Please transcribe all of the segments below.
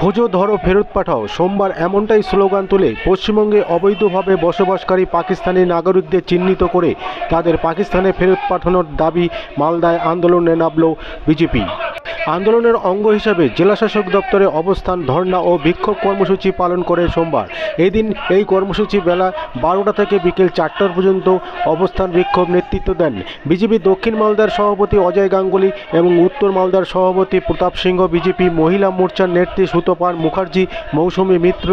খোঁজো, ধরো, ফেরত পাঠাও। সোমবার এমনটাই স্লোগান তুলে পশ্চিমবঙ্গে অবৈধভাবে বসবাসকারী পাকিস্তানি নাগরিকদের চিহ্নিত করে তাদের পাকিস্তানে ফেরত পাঠানোর দাবি মালদায় আন্দোলনে নামল বিজেপি। আন্দোলনের অঙ্গ হিসাবে জেলাশাসক দপ্তরে অবস্থান, ধর্ণা ও বিক্ষোভ কর্মসূচি পালন করে সোমবার। এদিন এই কর্মসূচি বেলা বারোটা থেকে বিকেল চারটার পর্যন্ত অবস্থান, বিক্ষোভ, নেতৃত্ব দেন বিজেপি দক্ষিণ মালদার সভাপতি অজয় গাঙ্গুলি এবং উত্তর মালদার সভাপতি প্রতাপ সিংহ। বিজেপি মহিলা মোর্চার নেত্রী সুতপার মুখার্জি, মৌসুমী মিত্র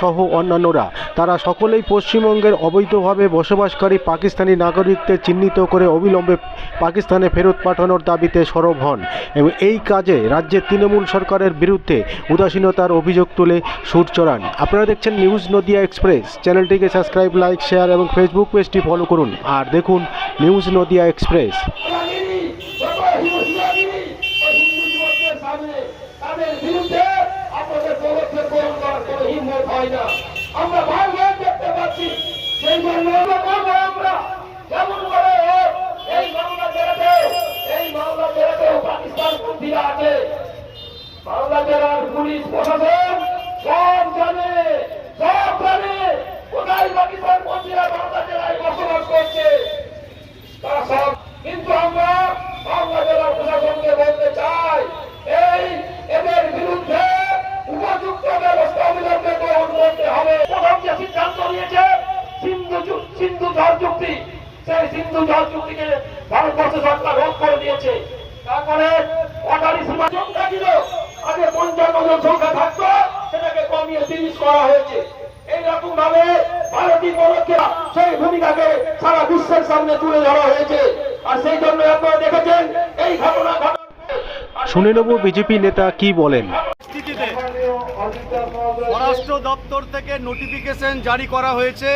সহ অন্যান্যরা। তারা সকলেই পশ্চিমবঙ্গের অবৈধভাবে বসবাসকারী পাকিস্তানি নাগরিকদের চিহ্নিত করে অবিলম্বে পাকিস্তানে ফেরত পাঠানোর দাবিতে সরব হন এবং এই কাজে রাজ্যের তৃণমূল সরকারের বিরুদ্ধে উদাসীনতার অভিযোগ তুলে সুর চড়ান। আপনারা দেখছেন নিউজ নদিয়া এক্সপ্রেস। চ্যানেলটিকে সাবস্ক্রাইব, লাইক, শেয়ার এবং ফেসবুক পেজটি ফলো করুন। আর দেখুন নিউজ নদিয়া এক্সপ্রেস বাঙালি যত হিন্দুগিরি ও হিন্দু যুবকদের সামনে তাদের বিরুদ্ধে আপনাদের পদক্ষেপ গ্রহণ করার কোনো হিম্মত হয় না আমরা ভাই ভাই দেখতে পাচ্ছি সেই জন্য আমরা বলব আমরা যেমন করে হোক এই মামলা জেলাতে এই মামলা জেলাতেও পাকিস্তান পন্থীরা আছে মালদা জেলার পুলিশ প্রশাসন, সব জানে সব জানে কোথায় মালদা জেলায় বসবাস করছে। তারা সব কিন্তু আমরা বাংলা জেলার প্রশাসনকে বলতে চাই, এই এদের বিরুদ্ধে উপযুক্ত ব্যবস্থা অবিলম্বে গ্রহণ করতে হবে। প্রথম যে সিদ্ধান্ত নিয়েছে সিন্ধু সিন্ধু জল চুক্তি। সেই সিন্ধু জল চুক্তিকে ভারতবর্ষ সরকার রোধ করে দিয়েছে। তারপরে অটারি সীমা ছিল আগে পঞ্চান্ন জন সংখ্যা থাকতো সেটাকে কমিয়ে তিরিশ করা হয়েছে। এইরকম ভাবে ভারতীয় পদক্ষেপ সেই ভূমিকাকে সারা বিশ্বের সামনে তুলে ধরা হয়েছে। আর সেই জন্য আপনারা দেখেছেন এই ঘটনা শুনে নেব বিজেপি নেতা কি বলেন। পরিস্থিতিতে স্বরাষ্ট্র দপ্তর থেকে নোটিফিকেশন জারি করা হয়েছে।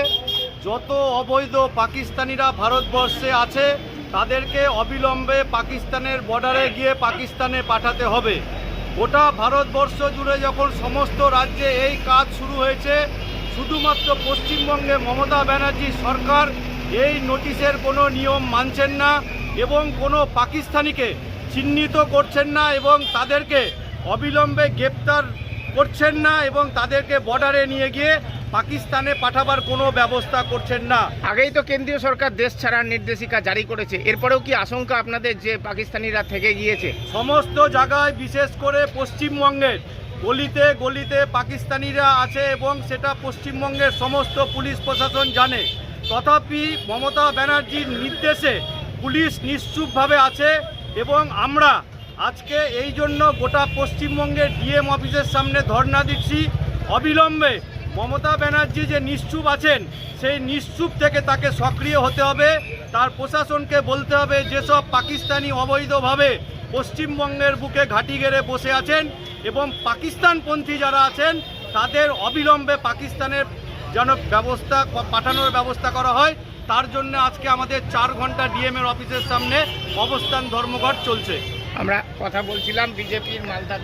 যত অবৈধ পাকিস্তানিরা ভারতবর্ষে আছে তাদেরকে অবিলম্বে পাকিস্তানের বর্ডারে গিয়ে পাকিস্তানে পাঠাতে হবে। গোটা ভারতবর্ষ জুড়ে যখন সমস্ত রাজ্যে এই কাজ শুরু হয়েছে, শুধুমাত্র পশ্চিমবঙ্গে মমতা ব্যানার্জি সরকার এই নোটিশের কোনো নিয়ম মানছেন না এবং কোনো পাকিস্তানিকে চিহ্নিত করছেন না এবং তাদেরকে অবিলম্বে গ্রেপ্তার করছেন না এবং তাদেরকে বর্ডারে নিয়ে গিয়ে পাকিস্তানে পাঠাবার কোনো ব্যবস্থা করছেন না। আগেই তো কেন্দ্রীয় সরকার দেশ ছাড়ার নির্দেশিকা জারি করেছে। এরপরেও কি আশঙ্কা আপনাদের যে পাকিস্তানিরা থেকে গিয়েছে? সমস্ত জায়গায় বিশেষ করে পশ্চিমবঙ্গের গলিতে গলিতে পাকিস্তানিরা আছে এবং সেটা পশ্চিমবঙ্গের সমস্ত পুলিশ প্রশাসন জানে। তথাপি মমতা ব্যানার্জির নির্দেশে পুলিশ নিশ্চুপভাবে আছে এবং আমরা আজকে এই জন্য গোটা পশ্চিমবঙ্গের ডিএম অফিসের সামনে ধর্ণা দিচ্ছি। অবিলম্বে মমতা ব্যানার্জি যে নিশ্চুপ আছেন, সেই নিশ্চুপ থেকে তাকে সক্রিয় হতে হবে। তার প্রশাসনকে বলতে হবে, যেসব পাকিস্তানি অবৈধভাবে পশ্চিমবঙ্গের বুকে ঘাঁটি গেড়ে বসে আছেন এবং পাকিস্তানপন্থী যারা আছেন, তাদের অবিলম্বে পাকিস্তানের যেন ব্যবস্থা পাঠানোর ব্যবস্থা করা হয়। তার জন্য আজকে আমাদের চার ঘণ্টা ডিএমের অফিসের সামনে অবস্থান ধর্মঘট চলছে। আমরা কথা বলছিলাম বিজেপির মালদা